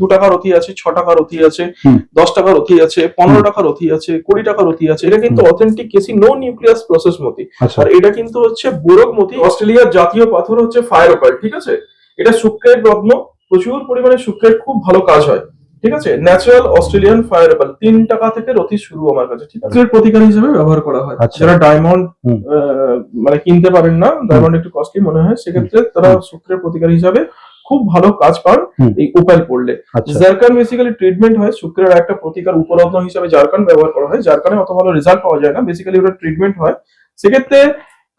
দু টাকার রথি আছে ছ টাকার রথি আছে দশ টাকার রথি আছে পনেরো টাকার রথি আছে কুড়ি টাকার রথি আছে। এটা কিন্তু অথেন্টিক কেসি নো নিউক্লিয়াস প্রসেস মতি। আচ্ছা। আর এটা কিন্তু হচ্ছে বোরক মতি অস্ট্রেলিয়ার জাতীয় পাথর হচ্ছে ফায়ার অপার ঠিক আছে? এটা শুক্রের রত্ন প্রচুর পরিমাণে শুক্রের খুব ভালো কাজ হয় ঠিক আছে? ন্যাচারাল অস্ট্রেলিয়ান ফায়ার অপার তিন টাকা থেকে রথি শুরু আমার কাছে ঠিক আছে? প্রতিকার হিসেবে ব্যবহার করা হয়। আচ্ছা। যারা ডায়মন্ড। মানে কিনতে পারেন না ডায়মন্ড একটু কস্টলি মনে হয় সেক্ষেত্রে তারা শুক্রের প্রতিকার হিসাবে খুব ভালো কাজ পান। এই উপাল পড়লে। জারকান বেসিক্যালি ট্রিটমেন্ট হয় শুক্রের একটা প্রতিকার উপরত্ন হিসাবে জারকান ব্যবহার করা হয়। জারকানে অত ভালো রেজাল্ট পাওয়া যায় না। বেসিক্যালি ওটা ট্রিটমেন্ট হয়। সেক্ষেত্রে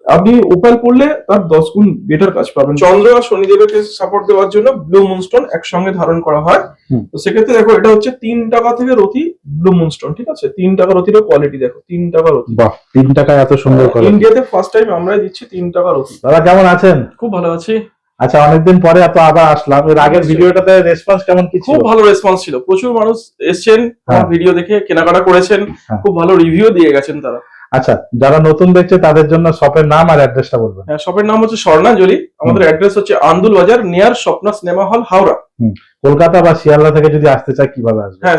আপনি উপাল পড়লে তার দশ গুণ বেটার কাজ পাবেন। চন্দ্র আর শনিদেবকে সাপোর্ট দেওয়ার জন্য ব্লু মুনস্টোন একসঙ্গে ধারণ করা হয়। তো সেক্ষেত্রে দেখো এটা হচ্ছে তিন টাকা থেকে রতি ব্লু মুনস্টোন ঠিক আছে? তিন টাকা রতিরও কোয়ালিটি দেখো তিন টাকা রতি। বাহ তিন টাকায় এত সুন্দর করে ইন্ডিয়াতে ফার্স্ট টাইম আমরাই দিচ্ছি তিন টাকা রতি। দাদা কেমন আছেন? খুব ভালো আছি। আচ্ছা অনেকদিন পরে এত আবার আসলাম। এর আগের ভিডিওটাতে রেসপন্স কেমন কি ছিল? খুব ভালো রেসপন্স ছিল। প্রচুর মানুষ এসেছেন হ্যাঁ। ভিডিও দেখে কেনাকাটা করেছেন হ্যাঁ। খুব ভালো রিভিউ দিয়ে গেছেন তারা। আচ্ছা যারা নতুন দেখছে তাদের জন্য শপের নাম আর অ্যাড্রেসটা বলবেন। হ্যাঁ, শপের নাম হচ্ছে স্বর্ণাঞ্জলি। আমাদের অ্যাড্রেস হচ্ছে আন্দুল বাজার নিয়ার স্বপ্ন সিনেমা হল হাওড়া। কলকাতা বা শিয়ালদা থেকে যদি আসতে চায় কীভাবে আসবে? হ্যাঁ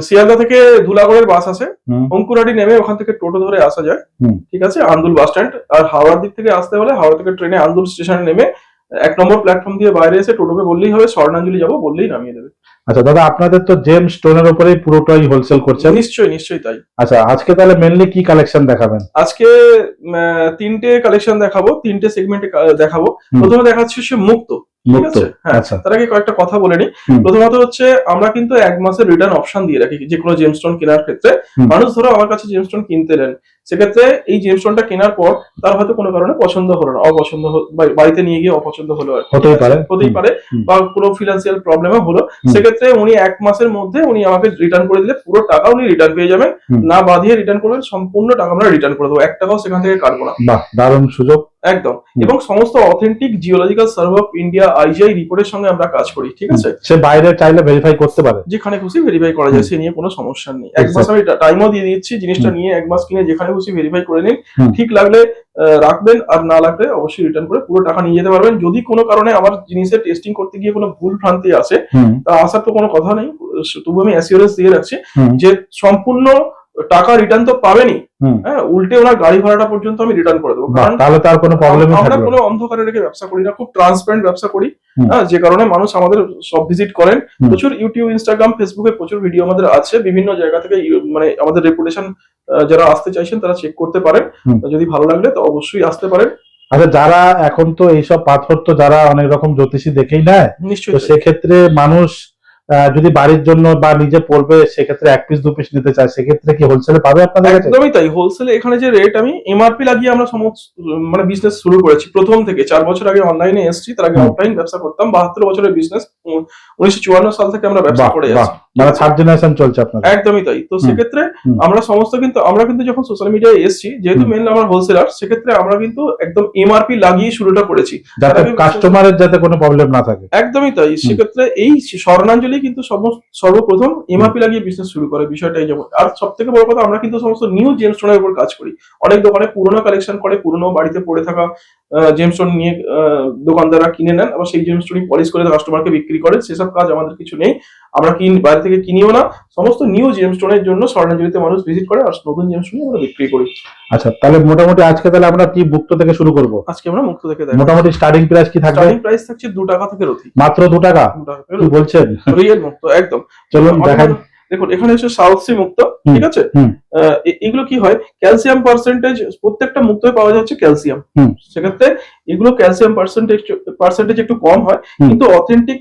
শিয়ালদা থেকে ধুলাগড়ের বাস আছে। হুম। অঙ্কুরাটি নেমে ওখান থেকে টোটো ধরে আসা যায়। ঠিক আছে আন্দুল বাস স্ট্যান্ড আর হাওড়ার দিক থেকে আসতে হলে হাওড়া থেকে ট্রেনে আন্দুল স্টেশনে নেমে এক নম্বর প্ল্যাটফর্ম দিয়ে বাইরে এসে টোটোকে বললেই হবে স্বর্ণাঞ্জলি যাব বললেই নামিয়ে দেবে। আচ্ছা দাদা আপনাদের তো জেম স্টোনের উপরেই পুরোটাই হোলসেল করছেন। নিশ্চয়ই নিশ্চয়ই তাই। আচ্ছা আজকে তাহলে মেনলি কি কালেকশন দেখাবেন? আজকে তিনটে কালেকশন দেখাবো তিনটে সেগমেন্টে দেখাবো। প্রথমে দেখাচ্ছি সে মুক্ত ঠিক আছে? হ্যাঁ আচ্ছা। তার আগে কয়েকটা কথা বলে নিই। প্রথমত হচ্ছে আমরা কিন্তু এক মাসের রিটার্ন অপশন দিয়ে রাখি যে কোনো জেমস্টোন কেনার ক্ষেত্রে। মানুষ ধরো আমার কাছে জেমস্টোন কিনতে নেন সেক্ষেত্রে এই জেমস্টোনটা কেনার পর তার হয়তো কোনো কারণে পছন্দ হলো না অপছন্দ বাড়িতে নিয়ে গিয়ে অপছন্দ হলো হতেই পারে। হতেই পারে বা কোনো ফিনান্সিয়াল প্রবলেমও হলো। সেক্ষেত্রে উনি এক মাসের মধ্যে উনি আমাকে রিটার্ন করে দিলে পুরো টাকা উনি রিটার্ন পেয়ে যাবেন। না বাঁধিয়ে রিটার্ন করবেন সম্পূর্ণ টাকা আমরা রিটার্ন করে দেবো। এক টাকাও সেখান থেকে কাটবো না। দারুণ সুযোগ। একদম। এবং সমস্ত authentic geological survey of India IGI রিপোর্টের সঙ্গে আমরা কাজ করি ঠিক আছে? সে বাইরে চাইলে ভেরিফাই করতে পারে। যেখানে খুশি ভেরিফাই করা যায় সে নিয়ে কোনো সমস্যা নেই। এক মাস আমি টাইমও দিয়ে দিচ্ছি জিনিসটা নিয়ে এক মাস কিনে যেখানে খুশি ভেরিফাই করে নিন ঠিক লাগলে আহ, রাখবেন আর না লাগলে অবশ্যই রিটার্ন করে পুরো টাকা নিয়ে যেতে পারবেন। যদি কোনো কারণে আমার জিনিসের টেস্টিং করতে গিয়ে কোনো ভুল ভ্রান্তি আসে তা আসার তো কোনো কথা নেই। তবু আমি অ্যাসিওরেন্স দিয়ে রাখছি যে সম্পূর্ণ টাকা রিটার্ন তো পাবেনই হুম। হ্যাঁ উল্টে ওনার গাড়ি ভাড়াটা পর্যন্ত আমি রিটার্ন করে দেবো। কারণ তাহলে তার কোনো প্রবলেমই আমরা কোনো অন্ধকারে রেখে ব্যবসা করি না খুব ট্রান্সপারেন্ট ব্যবসা করি। হ্যাঁ যে কারণে মানুষ আমাদের সব ভিজিট করেন। প্রচুর ইউটিউব ইনস্টাগ্রাম ফেসবুকে প্রচুর ভিডিও আমাদের আছে। বিভিন্ন জায়গা থেকে মানে আমাদের রেপুটেশন যারা আসতে চাইছেন তারা চেক করতে পারেন। যদি ভালো লাগলে তো অবশ্যই আসতে পারেন। আচ্ছা যারা এখন তো এইসব পাথর তো যারা অনেক রকম জ্যোতিষী দেখেই নেয় নিশ্চয়ই সেক্ষেত্রে মানুষ যদি বাড়ির জন্য বা নিজে পড়বে সেক্ষেত্রে এক পিস দু পিস নিতে চায় সেক্ষেত্রে কি হোলসেলে পাবে আপনাদের কাছে? একদমই তাই। হোলসেলে এখানে যে রেট আমি এমআরপি লাগিয়ে আমরা সমস্ত মানে বিজনেস শুরু করেছি। প্রথম থেকে চার বছর আগে অনলাইনে এসেছি তার আগে অফলাইন ব্যবসা করতাম। বাহাত্তর বছরের বিজনেস উনিশশো চুয়ান্ন সাল থেকে আমরা ব্যবসা করে যাচ্ছি। মানে থার্ড জেনারেশন চলছে আপনাদের। একদমই তাই। তো সেক্ষেত্রে আমরা সমস্ত কিন্তু আমরা কিন্তু যখন সোশ্যাল মিডিয়ায় এসেছি যেহেতু মেনলি আমরা হোলসেলার সেক্ষেত্রে আমরা কিন্তু একদম এমআরপি লাগিয়ে শুরুটা করেছি। যাতে কাস্টমারের যাতে কোনো প্রবলেম না থাকে। একদমই তাই। সেক্ষেত্রে এই স্বর্ণাঞ্জলি কিন্তু সর্বপ্রথম এমআরপি লাগিয়ে বিজনেস শুরু করে বিষয়টাই যেমন আর সব থেকে বড় কথা আমরা কিন্তু সমস্ত নিউ জেমস্টোনের উপর কাজ করি। অনেক দোকানে পুরোনো কালেকশন করে পুরোনো বাড়িতে পড়ে থাকা জেমস্টোন নিয়ে দোকানদাররা কিনে নেন আবার সেই জেমস্টোনই পলিশ করে কাস্টমারকে বিক্রি করে সেসব কাজ আমাদের কিছু নেই। আমরা কিন বাইরে থেকে কিনিও না সমস্ত নিউ জেমস্টোনের জন্য স্বর্ণাঞ্জলিতে মানুষ ভিজিট করে আর নতুন জেমস্টোনই আমরা বিক্রি করি। আচ্ছা তাহলে মোটামুটি আজকে তাহলে আমরা কি বুকট থেকে শুরু করব? আজকে আমরা মুক্ত থেকে দেখ মোটামুটি স্টার্টিং প্রাইস কি থাকবে? স্টার্টিং প্রাইস থাকছে দু টাকা থেকে রতি মাত্র দু টাকা? দু কি বলছেন? রিয়েল মুক্ত একদম। চলুন আমাদের- দেখান দেখুন এখানে হচ্ছে সাউথ সি মুক্ত ঠিক আছে? এগুলো কি হয়? ক্যালসিয়াম পার্সেন্টেজ প্রত্যেকটা মুক্তই পাওয়া যাচ্ছে ক্যালসিয়াম সেক্ষেত্রে এগুলো ক্যালসিয়াম পার্সেন্টেজ পার্সেন্টেজ একটু কম হয় কিন্তু অথেন্টিক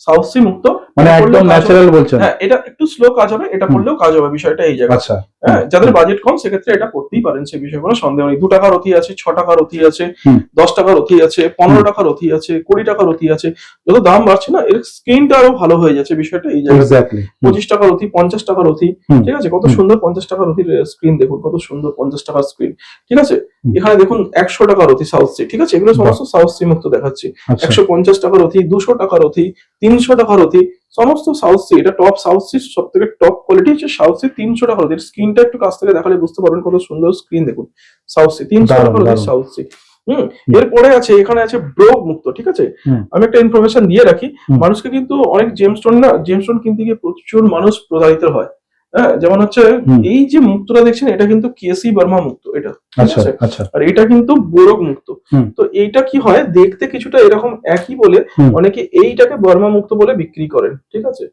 সাউথ সি মুক্ত। মানে একদম। ন্যাচারাল বলছেন। হ্যাঁ এটা একটু স্লো কাজ হবে এটা করলেও পড়লেও কাজ হবে বিষয়টা এই জায়গা আচ্ছা। যাদের বাজেট কম সেক্ষেত্রে এটা করতেই পারেন সে বিষয়ে কোনো সন্দেহ নেই। দু টাকার অথি আছে ছ টাকার অথি আছে দশ টাকার অথি আছে পনেরো টাকার অথি আছে কুড়ি টাকার অথি আছে। যত দাম বাড়ছে না এর স্ক্রিনটা আরও ভালো হয়ে যাচ্ছে বিষয়টা এই জায়গায় পঁচিশ টাকার অথি পঞ্চাশ টাকার অথি হুম। ঠিক আছে? কত সুন্দর পঞ্চাশ টাকার অথির স্ক্রিন দেখুন কত সুন্দর পঞ্চাশ টাকার স্ক্রিন ঠিক আছে? এখানে দেখুন একশো টাকার অথি সাউথ সি ঠিক আছে? এগুলো সমস্ত সাউথ সি মুক্ত দেখাচ্ছি। আচ্ছা। একশো পঞ্চাশ টাকার অথি দুশো টাকার অথি তিনশো টাকার অথি সমস্ত সাউথ সি এটা টপ সাউথ সি সব থেকে টপ কোয়ালিটি হচ্ছে সাউথ সি তিনশো টাকা অথি স্ক্রিনটা একটু কাছ থেকে দেখালে বুঝতে পারবেন কত সুন্দর স্ক্রিন দেখুন। সাউথ সি তিনশো টাকা হলো। সাউথ সি হুম এরপরে আছে এখানে আছে ব্রোক মুক্ত ঠিক আছে? আমি একটা ইনফরমেশন দিয়ে রাখি। মানুষকে কিন্তু অনেক জেমস্টোন না জেমস্টোন কিনতে গিয়ে প্রচুর মানুষ প্রতারিত হয়। হ্যাঁ যেমন হচ্ছে এই যে মুক্তটা দেখছেন এটা কিন্তু কেসি বর্মা মুক্ত এটা। আচ্ছা আচ্ছা। আর এটা কিন্তু বোরক মুক্ত। তো এইটা কি হয় দেখতে কিছুটা এরকম একই বলে অনেকে এইটাকে বর্মা মুক্ত বলে বিক্রি করেন ঠিক আছে?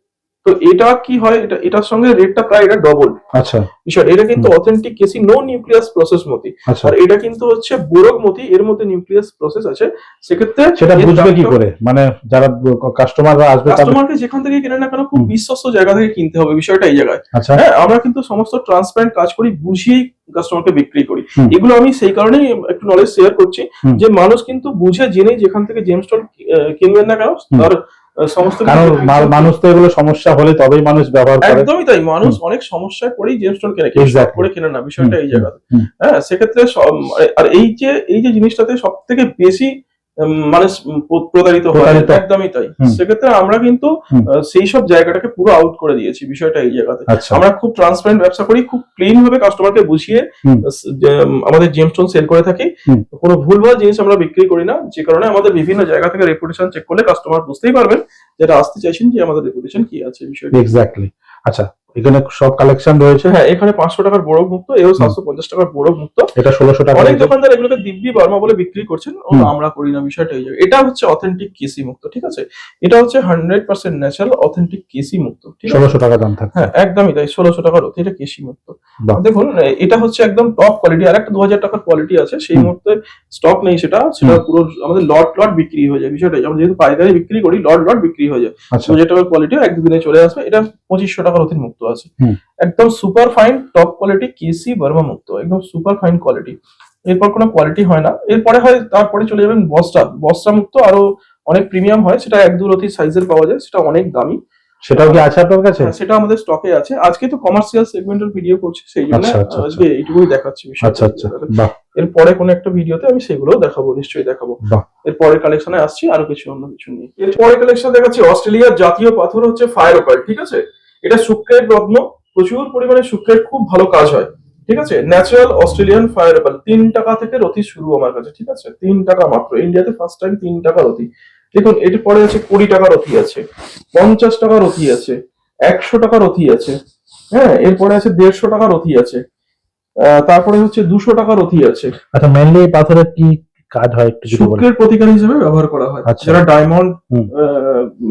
তো এটা কি হয়? এটা এটার সঙ্গে রেটটা প্রায় এটা ডবল আচ্ছা। বিষয় এটা কিন্তু অথেন্টিক কেসি নো নিউক্লিয়াস প্রসেস মতি। আচ্ছা। আর এটা কিন্তু হচ্ছে বোরক মতি এর মধ্যে নিউক্লিয়াস প্রসেস আছে। সেক্ষেত্রে সেটা বুঝবে কি করে? মানে যারা কাস্টমাররা আসবে কাস্টমারকে যেখান থেকে কিনে না কেন খুব বিশ্বস্ত জায়গা থেকে কিনতে হবে বিষয়টা এই জায়গায়। আচ্ছা। হ্যাঁ আমরা কিন্তু সমস্ত ট্রান্সপারেন্ট কাজ করি বুঝিয়েই কাস্টমারকে বিক্রি করি। এগুলো আমি সেই কারণেই একটু নলেজ শেয়ার করছি যে মানুষ কিন্তু বুঝে জেনে যেখান থেকে জেমস্টোন কিনবেন না কেন। তার সমস্ত কারণ মানুষ তো এগুলো সমস্যা হলে তবেই মানুষ ব্যবহার করে। একদমই তাই মানুষ অনেক সমস্যায় পড়েই জেমস্টোন কেনে করে কেনে না বিষয়টা এই জায়গাতে। হ্যাঁ সেক্ষেত্রে আর এই যে এই যে জিনিসটাতে সব থেকে বেশি মানুষ প্র- প্রতারিত হয়। একদমই তাই। সেক্ষেত্রে আমরা কিন্তু সেই সব জায়গাটাকে পুরো আউট করে দিয়েছি বিষয়টা এই জায়গাতে। আচ্ছা। আমরা খুব ট্রান্সপারেন্ট ব্যবসা করি খুব ক্লিন ভাবে কাস্টমারকে বুঝিয়ে আমাদের জেমস্টোন সেল করে থাকি। কোনো ভুলভাল জিনিস আমরা বিক্রি করি না যে কারণে আমাদের বিভিন্ন জায়গা থেকে রেপুটেশন চেক করলে কাস্টমার বুঝতেই পারবেন যেটা আসতে চাইছেন যে আমাদের রেপুটেশন কি আছে? বিষয়টা। এক্স্যাক্টলি আচ্ছা এখানে সব কালেকশন রয়েছে। হ্যাঁ এখানে পাঁচশো টাকার বড় মুক্ত এও সাতশো পঞ্চাশ টাকার বড় মুক্ত। এটা ষোলোশো টাকা অনেক দোকানদার এগুলোকে দিব্যি বর্মা বলে বিক্রি করছেন। আমরা করি না বিষয়টা এই জায়গায় এটা হচ্ছে অথেন্টিক কেসি মুক্ত ঠিক আছে? এটা হচ্ছে হান্ড্রেড পার্সেন্ট ন্যাচারাল অথেন্টিক কেসি মুক্ত ষোলোশো টাকা দাম থাকছে। হ্যাঁ একদমই তাই ষোলোশো টাকার অতি এটা কেসি মুক্ত। দেখুন এটা হচ্ছে একদম টপ কোয়ালিটি আর একটা দু হাজার টাকার কোয়ালিটি আছে সেই মুহূর্তে স্টক নেই সেটা সেটা পুরো আমাদের লট লট বিক্রি হয়ে যায় বিষয়টা আমরা যেহেতু পাইকারি বিক্রি করি লট লট বিক্রি হয়ে যায়। আচ্ছা। দু হাজার টাকার কোয়ালিটিও এক দুদিনে চলে আসবে এটা পঁচিশশো টাকার অধীন মুক্ত। আছে। একদম সুপার ফাইন টপ কোয়ালিটি কেসি বর্মা মুক্ত একদম সুপার ফাইন কোয়ালিটি এরপর কোনো কোয়ালিটি হয় না। এরপরে হয় তারপরে চলে যাবেন বস্তা বস্তা মুক্ত আরও অনেক প্রিমিয়াম হয় সেটা এক দু রতি সাইজের পাওয়া যায় সেটা অনেক দামি। সেটাও কি আছে আপনার কাছে? সেটা আমাদের স্টকে আছে। আজকে তো কমার্শিয়াল সেগমেন্টের ভিডিও করছি সেই জন্য আচ্ছা, আচ্ছা, আজকে এইটুকুই দেখাচ্ছি। আচ্ছা আচ্ছা। বাহ। এরপরে কোনো একটা ভিডিওতে আমি সেগুলোও দেখাবো নিশ্চয়ই দেখাবো। এরপরে কালেকশনে আসছি আরও কিছু অন্য কিছু নিয়ে। এরপরে কালেকশন দেখাচ্ছি অস্ট্রেলিয়ার জাতীয় পাথর হচ্ছে ফায়ার অকাল ঠিক আছে? এটা শুক্রের রত্ন। প্রচুর পরিমাণে শুক্রের খুব ভালো কাজ হয়। ঠিক আছে? ন্যাচারাল অস্ট্রেলিয়ান ফায়ার অকাল তিন টাকা থেকে রতি শুরু আমার কাছে, ঠিক আছে? তিন টাকা মাত্র। ইন্ডিয়াতে ফার্স্ট টাইম তিন টাকা রতি। দেখুন, এর পরে আছে কুড়ি টাকা রতি আছে, পঞ্চাশ টাকা রতি আছে, একশো টাকা রতি আছে হ্যাঁ? এরপরে আছে দেড়শো টাকা রতি আছে। তারপরে হচ্ছে দুশো টাকা রতি আছে। আচ্ছা মেনলি পাথরের কি কাজ হয় একটু যদি বলেন। শুক্রের প্রতিকার হিসেবে ব্যবহার করা হয়। আচ্ছা। যারা ডায়মন্ড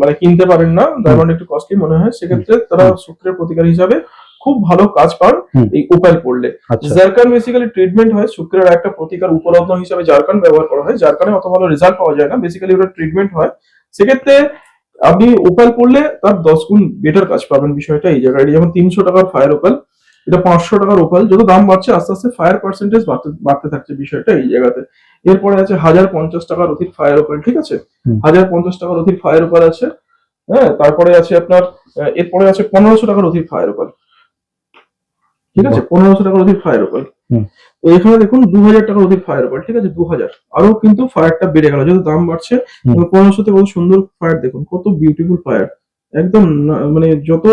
মানে কিনতে পারেন না ডায়মন্ড একটু কস্টলি মনে হয় সেক্ষেত্রে তারা শুক্রের প্রতিকার হিসাবে খুব ভালো কাজ পান। এই উপায় পড়লে জারকান বেসিক্যালি ট্রিটমেন্ট হয় শুক্রের একটা প্রতিকার উপলব্ধ হিসাবে জারকান ব্যবহার করা হয়। জারকানে অত ভালো রেজাল্ট পাওয়া যায় না। বেসিক্যালি ওটা ট্রিটমেন্ট হয়। সেক্ষেত্রে আপনি ওপাল পড়লে তার দশ গুণ বেটার কাজ পাবেন বিষয়টা এই জায়গায়। যেমন তিনশো টাকার ফায়ার ওপাল এটা পাঁচশো টাকার ওপাল যত দাম বাড়ছে আস্তে আস্তে ফায়ার পার্সেন্টেজ বাড়তে থাকছে বিষয়টা এই জায়গাতে। এরপরে আছে হাজার পঞ্চাশ টাকার অধিক ফায়ার ওপাল ঠিক আছে? হাজার পঞ্চাশ টাকার অধিক ফায়ার ওপাল আছে হ্যাঁ? তারপরে আছে আপনার এরপরে আছে পনেরোশো টাকার অধিক ফায়ার ওপাল ঠিক আছে? পনেরোশো টাকার অধিক ফায়ার ওপাল তো এখানে দেখুন দু হাজার টাকার অধিক ফায়ার ওপাল ঠিক আছে? দু হাজার আরও কিন্তু ফায়ারটা বেড়ে গেল যত দাম বাড়ছে। পনেরোশো তে কত সুন্দর ফায়ার দেখুন কত বিউটিফুল ফায়ার একদম মানে যত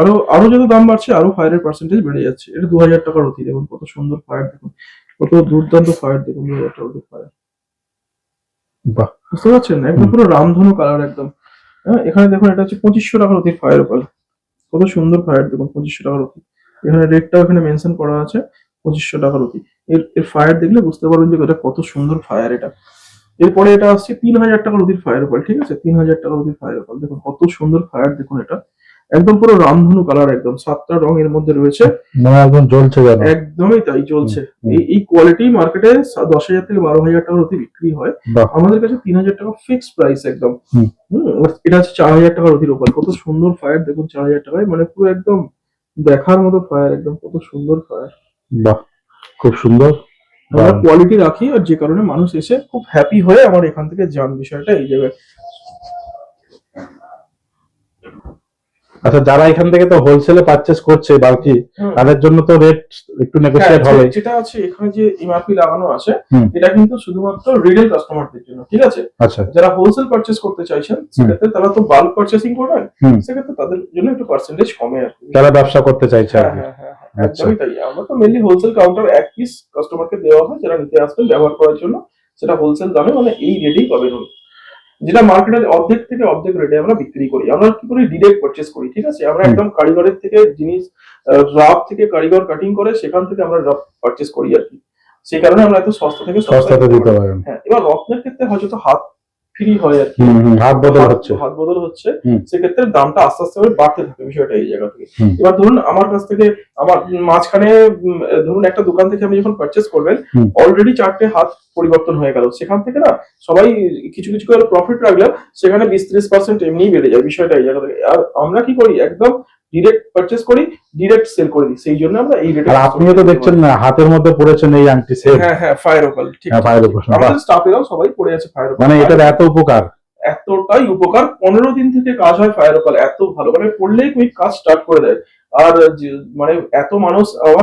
আরও আরও যত দাম বাড়ছে আরও ফায়ারের পার্সেন্টেজ বেড়ে যাচ্ছে। এটা দু হাজার টাকার অতি দেখুন কত সুন্দর ফায়ার দেখুন। কত দুর্দান্ত ফায়ার দেখুন দু হাজার টাকার ফায়ার বাহ। বুঝতে পারছেন? একদম পুরো রামধনু কালার একদম। হ্যাঁ এখানে দেখুন এটা হচ্ছে পঁচিশশো টাকার অতি ফায়ার ওপাল কত সুন্দর ফায়ার দেখুন পঁচিশশো টাকার অতি এখানে রেটটাও এখানে মেনশন করা আছে পঁচিশশো টাকার অতি এর এর ফায়ার দেখলে বুঝতে পারবেন যে এটা কত সুন্দর ফায়ার এটা। এরপরে এটা আসছে তিন হাজার টাকার অধিক ফায়ার ওপাল ঠিক আছে? তিন হাজার টাকার অধিক ফায়ার ওপাল দেখুন কত সুন্দর ফায়ার দেখুন এটা। একদম পুরো রামধনু কালার একদম। সাতটা রং এর মধ্যে রয়েছে। মানে একদম জ্বলছে একদমই তাই চলছে এই কোয়ালিটি মার্কেটে দশ হাজার থেকে বারো হাজার টাকার অতি বিক্রি হয়। আমাদের কাছে তিন হাজার টাকা ফিক্স প্রাইস একদম। এটা হচ্ছে চার হাজার টাকার অধীর ওপর কত সুন্দর ফায়ার দেখুন চার হাজার টাকায়। মানে পুরো একদম দেখার মতো ফায়ার একদম কত সুন্দর ফায়ার বাহ খুব সুন্দর। আমরা কোয়ালিটি রাখি আর যে কারণে মানুষ এসে খুব হ্যাপি হয়ে আমার এখান থেকে যান বিষয়টা এই জায়গায়। আচ্ছা যারা এখান থেকে তো হোলসেলে পারচেস করছে বাকি তাদের জন্য তো রেট একটু নেগোসিয়েট হ্যাঁ, হবে। যেটা আছে এখানে যে এমআরপি লাগানো আছে এটা কিন্তু শুধুমাত্র রিটেল কাস্টমারদের জন্য ঠিক আছে? আচ্ছা। যারা হোলসেল পারচেস করতে চাইছেন সেক্ষেত্রে তারা তো বাল্ক পারচেসিং করবেন সেক্ষেত্রে তাদের জন্য একটু পার্সেন্টেজ কমে আর কি। যারা ব্যবসা করতে চাইছে আর হ্যাঁ হ্যাঁ হ্যাঁ। একদমই তাই। আমরা তো মেনলি হোলসেল কাউন্টার এক পিস কাস্টমারকে দেওয়া হয় যারা নিতে আসবেন ব্যবহার করার জন্য সেটা হোলসেল দামে মানে এই রেটেই পাবেন যেটা মার্কেটের অর্ধেক থেকে অর্ধেক রেটে আমরা বিক্রি করি। আমরা কি করি ডিরেক্ট পারচেস করি ঠিক আছে? আমরা একদম কারিগরের থেকে জিনিস রাফ থেকে কারিগর কাটিং করে সেখান থেকে আমরা রাফ পারচেস করি আর কি। সেই কারণে আমরা এত সস্তা থেকে দিতে দিতে পারেন। হ্যাঁ এবার রত্নের ক্ষেত্রে হয়তো হাত ফ্রি হয় আর কি। হাত বদল হচ্ছে। হাত বদল হচ্ছে। সেক্ষেত্রে দামটা আস্তে আস্তে করে বাড়তে থাকে বিষয়টা এই জায়গা থেকে। এবার ধরুন আমার কাছ থেকে আমার মাঝখানে ধরুন একটা দোকান থেকে আপনি যখন পারচেস করবেন অলরেডি চারটে হাত পরিবর্তন হয়ে গেল। সেখান থেকে না সবাই কিছু কিছু করে প্রফিট রাখলে সেখানে বিশ ত্রিশ পার্সেন্ট এমনি বেড়ে যায় বিষয়টা এই জায়গা থেকে। আর আমরা কি করি? একদম ডিরেক্ট পারচেস করি ডিরেক্ট সেল করে দিই। সেই জন্য আমরা এই রেটে আপনিও তো দেখছেন না হাতের মধ্যে পড়েছেন এই আংটি সেট হ্যাঁ হ্যাঁ ফায়ার ঠিক হ্যাঁ, আমাদের স্টাফেরাও সবাই পড়ে আছে ফায়ার মানে এটার এত উপকার? এতটাই উপকার পনেরো দিন থেকে কাজ হয় ফায়ার ওপাল এত ভালো। মানে পড়লেই কুইক কাজ স্টার্ট করে দেয়। আর মানে এত মানুষ আহ,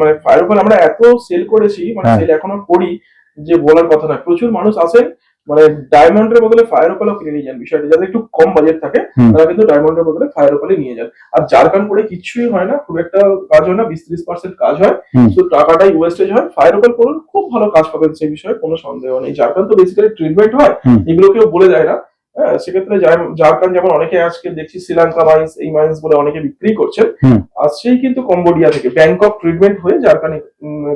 মানে ফায়ার আমরা এত সেল করেছি মানে হ্যাঁ। সেল এখনও করি যে বলার কথা না প্রচুর মানুষ আসেন মানে ডায়মন্ডের বদলে ফায়ার ওপালও কিনে নিয়ে যান বিষয়টা। যাদের একটু কম বাজেট থাকে তারা কিন্তু ডায়মন্ডের বদলে ফায়ার ওপালে নিয়ে যান। আর জারকান করে কিছুই হয় না খুব একটা কাজ হয় না বিশ ত্রিশ পার্সেন্ট কাজ হয়। শুধু টাকাটাই ওয়েস্টেজ হয়। ফায়ার ওপাল করুন খুব ভালো কাজ পাবেন সেই বিষয়ে কোনো সন্দেহ নেই। জারকান তো বেসিক্যালি ট্রিটমেন্ট হয়। এগুলো কেউ বলে দেয় না। হ্যাঁ সেক্ষেত্রে জারকান যেমন অনেকে আজকে দেখছি শ্রীলঙ্কা মাইন্স এই মাইন্স বলে অনেকে বিক্রি করছেন। আসছেই কিন্তু কম্বোডিয়া থেকে ব্যাংকক ট্রিটমেন্ট হয়ে জারকান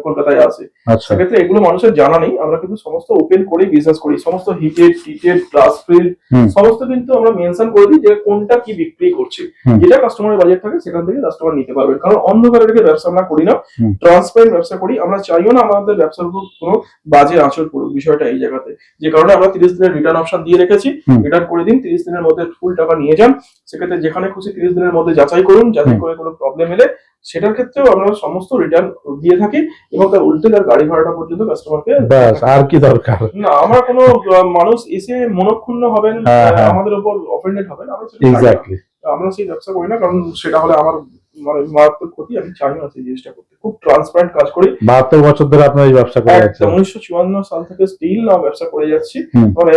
কলকাতায় আসে। সেক্ষেত্রে এগুলো মানুষের জানা নেই আমরা কিন্তু সমস্ত ওপেন করে বিজনেস করি সমস্ত হিটেড টিটেড গ্লাস ফিল্ড সমস্ত কিন্তু আমরা মেনশন করে দিই যে কোনটা কি বিক্রি করছে। যেটা কাস্টমারের বাজেট থাকে সেখান থেকে কাস্টমার নিতে পারবেন। কারণ অন্ধকারে রেখে ব্যবসা আমরা করি না ট্রান্সপারেন্ট ব্যবসা করি। আমরা চাইও না আমাদের ব্যবসার উপর কোনো বাজে আঁচড় পড়ুক বিষয়টা এই জায়গাতে। যে কারণে আমরা তিরিশ দিনের রিটার্ন অপশন দিয়ে রেখেছি রিটার্ন করে দিন তিরিশ দিনের মধ্যে ফুল টাকা নিয়ে যান। সেক্ষেত্রে যেখানে খুশি তিরিশ দিনের মধ্যে যাচাই করুন যাচাই করে কোনো প্রবলেম এলে সেটার ক্ষেত্রেও আমরা সমস্ত রিটার্ন দিয়ে থাকি এবং তার উল্টে তার গাড়ি ভাড়াটা পর্যন্ত কাস্টমারকে ব্যাস আর কি দরকার? না আমরা কোনো মানুষ এসে মনক্ষুণ্ণ হবেন হ্যাঁ, হ্যাঁ। আমাদের উপর অফেন্ডেড হবেন আমরা। এক্স্যাক্টলি আমরা সেই ব্যবসা করি না কারণ সেটা হলে আমার মানে মারাত্মক ক্ষতি আমি চাই না সেই জিনিসটা করতে। খুব ট্রান্সপারেন্ট কাজ করি। বাহাত্তর বছর ধরে আপনার এই ব্যবসা করে যাচ্ছেন। উনিশশো চুয়ান্ন সাল থেকে স্টিল না ব্যবসা করে যাচ্ছি। মানে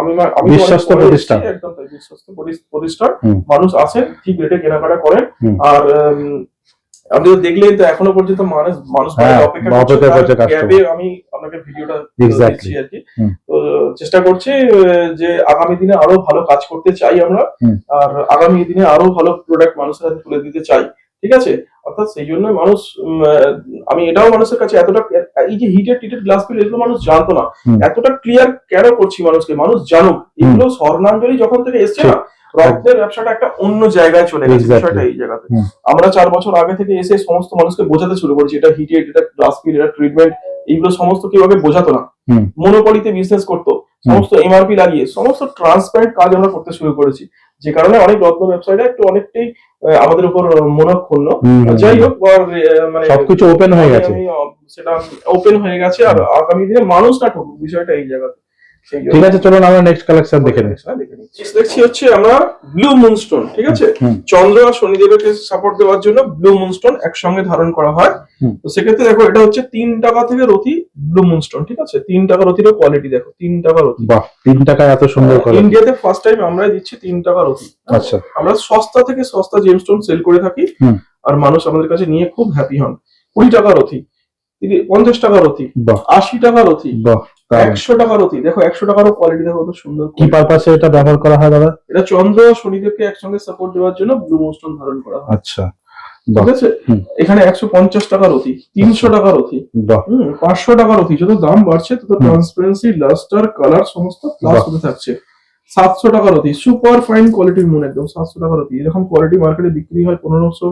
আমি আমি বিশ্বস্ত প্রতিষ্ঠান। একদম তাই বিশ্বস্ত প্রতিষ্ঠান। মানুষ আসেন ঠিক রেটে কেনাকাটা করেন। আর আপনি দেখলেন তো এখনও পর্যন্ত মানুষ মানুষ হ্যাঁ, অপেক্ষা করছে। আমি আপনাকে ভিডিওটা. দিচ্ছি আর কি। তো চেষ্টা করছি যে আগামী দিনে আরও ভালো কাজ করতে চাই আমরা। আর আগামী দিনে আরও ভালো প্রোডাক্ট মানুষের হাতে তুলে দিতে চাই। ঠিক আছে? অর্থাৎ সেই জন্য মানুষ আমি এটাও মানুষের কাছে এতটা এই যে হিটেড টিটেড গ্লাস ফিল এগুলো মানুষ জানতো না। এতটা ক্লিয়ার কেন করছি মানুষকে? মানুষ জানুক। এগুলো স্বর্ণাঞ্জলি যখন থেকে এসছে না রক্তের ব্যবসাটা একটা অন্য জায়গায় চলে গেছে বিষয়টা এই জায়গাতে। আমরা চার বছর আগে থেকে এসে সমস্ত মানুষকে বোঝাতে শুরু করেছি এটা হিটেড এটা গ্লাস ফিল এটা ট্রিটমেন্ট এইগুলো সমস্ত আগে বোঝাতো না। মনোপলিতে বিজনেস করতো সমস্ত এমআরপি লাগিয়ে সমস্ত ট্রান্সপারেন্ট কাজ আমরা করতে শুরু করেছি। যে কারণে অনেক রত্ন ব্যবসায়ীরা একটু অনেকটাই আমাদের উপর মনক্ষুণ্ণ যাই হোক মানে সবকিছু ওপেন হয়ে গেছে। সেটা ওপেন হয়ে গেছে আর আগামী দিনে মানুষ না ঠকুক বিষয়টা এই জায়গাতে। ঠিক আছে চলুন আমরা নেক্সট কালেকশন দেখে নিই। হ্যাঁ, নিচ্ছি। দেখছি হচ্ছে আমরা ব্লু মুনস্টোন ঠিক আছে? চন্দ্র আর শনিদেবকে সাপোর্ট দেওয়ার জন্য ব্লু মুনস্টোন একসঙ্গে ধারণ করা হয়। তো সেক্ষেত্রে দেখো এটা হচ্ছে তিন টাকা থেকে রতি ব্লু মুনস্টোন ঠিক আছে? তিন টাকা রতিরও কোয়ালিটি দেখো তিন টাকা রতি বাহ তিন টাকা এত সুন্দর করে ইন্ডিয়াতে ফার্স্ট টাইম আমরা দিচ্ছি তিন টাকা রতি আচ্ছা। আমরা সস্তা থেকে সস্তা জেমস্টোন সেল করে থাকি। আর মানুষ আমাদের কাছে নিয়ে খুব হ্যাপি হন। কুড়ি টাকা রথি পঞ্চাশ টাকা রথি বাহ। আশি টাকা রথি। বাহ। দারুণ। একশো টাকার অতি। দেখো একশো টাকারও কোয়ালিটি দেখো কত সুন্দর কি পারপাসে এটা ব্যবহার করা হয় দাদা? এটা চন্দ্র শনিদেবকে একসঙ্গে সাপোর্ট দেওয়ার জন্য ব্লু মোস্টন ধারণ করা হয়। আচ্ছা। ঠিক আছে? এখানে একশো পঞ্চাশ টাকার অতি তিনশো টাকার অতি। পাঁচশো টাকার অতি। যত দাম বাড়ছে তত ট্রান্সপারেন্সি লাস্টার কালার সমস্ত প্লাস হতে থাকছে। সাতশো টাকার রথি সুপার ফাইন কোয়ালিটির মুন একদম সাতশো টাকা রথি এরকম কোয়ালিটি মার্কেটে বিক্রি হয় পনেরোশো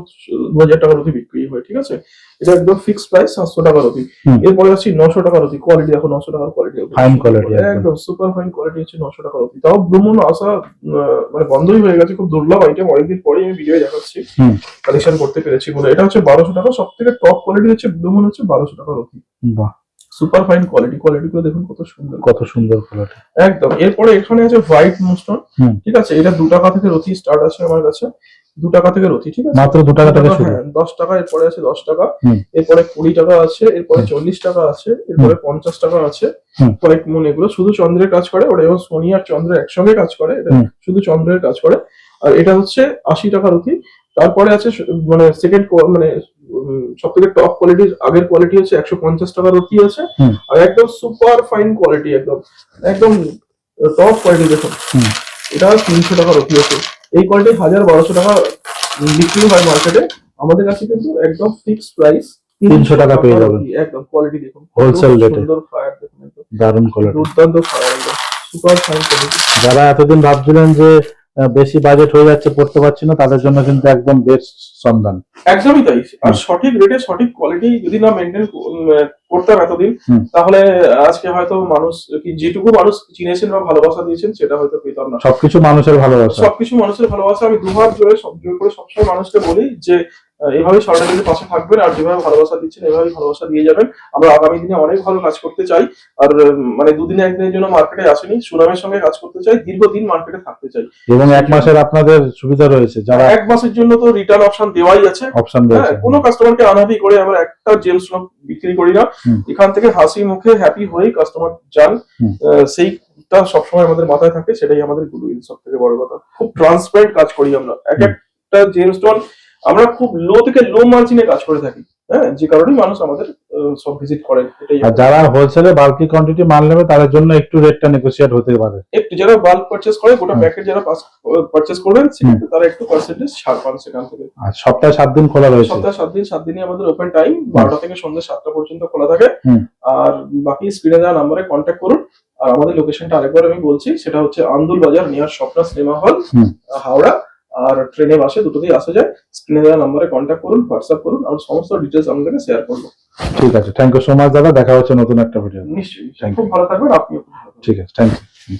দু হাজার টাকার রথি বিক্রি হয় ঠিক আছে? এটা একদম ফিক্স প্রাইস সাতশো টাকার হুম। এরপরে আসছি নশো টাকার রথি কোয়ালিটি দেখো নশো টাকার কোয়ালিটি Fine quality একদম। সুপার ফাইন কোয়ালিটি হচ্ছে নশো টাকার রথি তাও ব্লুমুন আসা মানে বন্ধই হয়ে গেছে খুব দুর্লভ আইটেম অনেকদিন পরে আমি ভিডিও দেখাচ্ছি। কালেকশন করতে পেরেছি বলে। এটা হচ্ছে বারোশো টাকা সব থেকে টপ কোয়ালিটি হচ্ছে ব্লুমুন হচ্ছে বারোশো টাকার রথি বাহ। সুপার ফাইন কোয়ালিটি কোয়ালিটি গুলো দেখুন কত সুন্দর। কত সুন্দর কোয়ালিটি একদম। এরপরে এখানে আছে হোয়াইট মুস্টন ঠিক আছে? এটা দু টাকা থেকে রথি স্টার্ট আছে আমার কাছে। দু টাকা থেকে রথি ঠিক আছে? মাত্র দু টাকা থেকে শুরু। হ্যাঁ দশ টাকা এরপরে আছে দশ টাকা। এরপরে কুড়ি টাকা আছে এরপরে চল্লিশ টাকা আছে এরপরে পঞ্চাশ টাকা আছে। হুম। হোয়াইট মুন এগুলো শুধু চন্দ্রের কাজ করে ওটা এবং শনি আর চন্দ্র একসঙ্গে কাজ করে এটা শুধু চন্দ্রের কাজ করে। আর এটা হচ্ছে আশি টাকা রথি। তারপরে আছে মানে সেকেন্ড মানে সব থেকে টপ কোয়ালিটির আগের কোয়ালিটি হচ্ছে একশো পঞ্চাশ টাকা রুটি আছে। আর একদম সুপার ফাইন কোয়ালিটি একদম একদম টপ কোয়ালিটি দেখুন। এটা তিনশো টাকা রুটি আছে। এই কোয়ালিটি হাজার বারোশো টাকা বিক্রি হয় মার্কেটে আমাদের কাছে কিন্তু একদম ফিক্সড প্রাইস 300 টাকা পেয়ে যাবেন। একদম কোয়ালিটি দেখুন। Rate এ। সুন্দর ফায়ার দেখুন দারুণ কোয়ালিটি দুর্দান্ত ফায়ার একদম। সুপার ফাইন কোয়ালিটি যারা এতদিন ভাবছিলেন যে বেশি বাজেট হয়ে যাচ্ছে পড়তে পারছি না তাদের জন্য কিন্তু একদম বেস্ট সন্ধান। একদমই তাই। আর। সঠিক রেটে সঠিক কোয়ালিটি যদি না মেনটেন করতাম এতদিন তাহলে আজকে হয়তো মানুষ যেটুকু মানুষ চিনেছেন বা ভালোবাসা দিয়েছেন সেটা হয়তো পেতাম না। সবকিছু মানুষের ভালোবাসা। সবকিছু মানুষের ভালোবাসা আমি দুহাত জোরে সব জোর করে সবসময় মানুষকে বলি যে আহ, এভাবেই সরকারের পাশে থাকবেন আর যেভাবে ভালোবাসা দিচ্ছেন এভাবেই ভালোবাসা দিয়ে যাবেন। আমরা আগামী দিনে অনেক ভালো কাজ করতে চাই। আর মানে দুদিনে একদিনের জন্য মার্কেটে আসেনি সুনামের সঙ্গে কাজ করতে চাই দীর্ঘদিন মার্কেটে থাকতে চাই। এবং এক মাসের আপনাদের সুবিধা রয়েছে যারা এক মাসের জন্য তো রিটার্ন অপশন দেওয়াই আছে। অপশন হ্যাঁ রয়েছে কোনো কাস্টমারকে আনাবি করে আমরা একটা জেমস লক বিক্রি করি না। এখান থেকে হাসি মুখে হ্যাপি হয়ে কাস্টমার যান। আহ, সেইটা সবসময় আমাদের মাথায় থাকে সেটাই আমাদের গুডউইল সব থেকে বড় কথা। খুব ট্রান্সপারেন্ট কাজ করি আমরা। এক। একটা জেমস্টোন আমরা খুব লো থেকে লো মার্জিনে কাজ করে থাকি হ্যাঁ? যে কারণেই মানুষ আমাদের সব ভিজিট করেন এটাই আর যারা হোলসেলে বাল্কি কোয়ান্টিটি মাল নেবে তাদের জন্য একটু রেটটা নেগোসিয়েট হতে পারে। একটু যারা বাল্ক পারচেস করে গোটা প্যাকেট যারা পারচেস করবেন সেক্ষেত্রে তারা একটু পার্সেন্টেজ ছাড় পান সেখান থেকে। আর সপ্তাহে সাত দিন খোলা রয়েছে। সপ্তাহে সাত দিন সাত দিনই আমাদের ওপেন টাইম বারোটা থেকে সন্ধ্যে সাতটা পর্যন্ত খোলা থাকে। আর বাকি স্ক্রিনে দেওয়া নাম্বারে কন্ট্যাক্ট করুন আর আমাদের লোকেশনটা আরেকবার আমি বলছি সেটা হচ্ছে আন্দুল বাজার near Swapna cinema hall Howrah. আর ট্রেনে বাসে দুটোতেই আসা যায়। স্ক্রিনে দেওয়া নাম্বারে কন্ট্যাক্ট করুন হোয়াটসঅ্যাপ করুন আমরা সমস্ত ডিটেলস আপনাকে শেয়ার করব। ঠিক আছে থ্যাংক ইউ সো মাচ দাদা দেখা হচ্ছে নতুন একটা ভিডিও নিশ্চয়ই. খুব ভালো থাকবেন আপনিও ঠিক আছে থ্যাংক ইউ